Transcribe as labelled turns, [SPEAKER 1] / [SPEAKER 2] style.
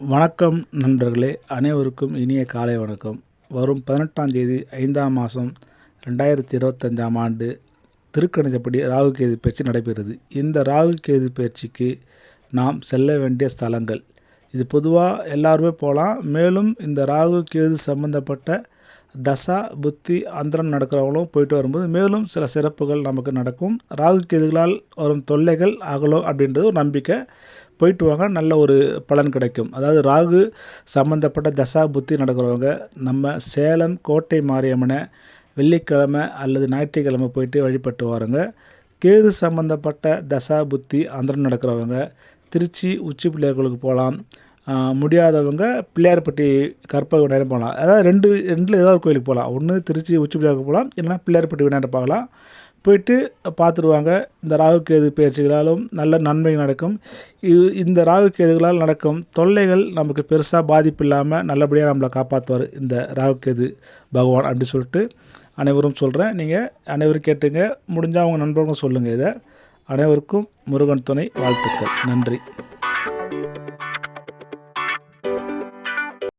[SPEAKER 1] வணக்கம் நண்பர்களே அனைவருக்கும் இனிய காலை வணக்கம். வரும் பதினெட்டாம் தேதி ஐந்தாம் மாதம் ரெண்டாயிரத்தி இருபத்தஞ்சாம் ஆண்டு திருக்கணிதப்படி ராகு கேது பயிற்சி நடைபெறுது. இந்த ராகு கேது பயிற்சிக்கு நாம் செல்ல வேண்டிய ஸ்தலங்கள். இது பொதுவாக எல்லாருமே போகலாம் மேலும் இந்த ராகு கேது சம்பந்தப்பட்ட தசா புத்தி அந்தரம் நடக்கிறவங்களும் போயிட்டு வரும்போது மேலும் சில சிறப்புகள் நமக்கு நடக்கும். ராகு கேதுகளால் வரும் தொல்லைகள் அகலும் அப்படின்றது ஒரு நம்பிக்கை. போயிட்டு வாங்க நல்ல ஒரு பலன் கிடைக்கும். அதாவது ராகு சம்மந்தப்பட்ட தசா புத்தி நடக்கிறவங்க நம்ம சேலம் கோட்டை மாரியம்மனை வெள்ளிக்கிழமை அல்லது ஞாயிற்றுக்கிழமை போயிட்டு வழிபட்டு வாருங்க. கேது சம்மந்தப்பட்ட தசா புத்தி அந்தரம் நடக்கிறவங்க திருச்சி உச்சி பிள்ளையார்களுக்கு போகலாம். முடியாதவங்க பிள்ளையார்பட்டி கற்பக விநாயகர் போகலாம். அதாவது ரெண்டு ரெண்டில் ஏதாவது ஒரு கோயிலுக்கு போகலாம். ஒன்று திருச்சி உச்சி பிள்ளையாருக்கு போகலாம் இல்லைன்னா பிள்ளையார்பட்டி விநாயகர் பார்க்கலாம். போயிட்டு பார்த்துருவாங்க. இந்த ராகு கேது பயிற்சிகளாலும் நல்ல நன்மை நடக்கும். இது இந்த ராகு கேதுகளால் நடக்கும் தொல்லைகள் நமக்கு பெருசாக பாதிப்பு இல்லாமல் நல்லபடியாக நம்மளை காப்பாற்றுவார் இந்த ராகு கேது பகவான் அப்படின்னு சொல்லிட்டு அனைவரும் சொல்கிறேன் நீங்கள் அனைவரும் கேட்டுங்க. முடிஞ்சால் அவங்க நண்பர்களும் சொல்லுங்கள் இதை. அனைவருக்கும் முருகன் துணை வாழ்த்துக்கள். நன்றி.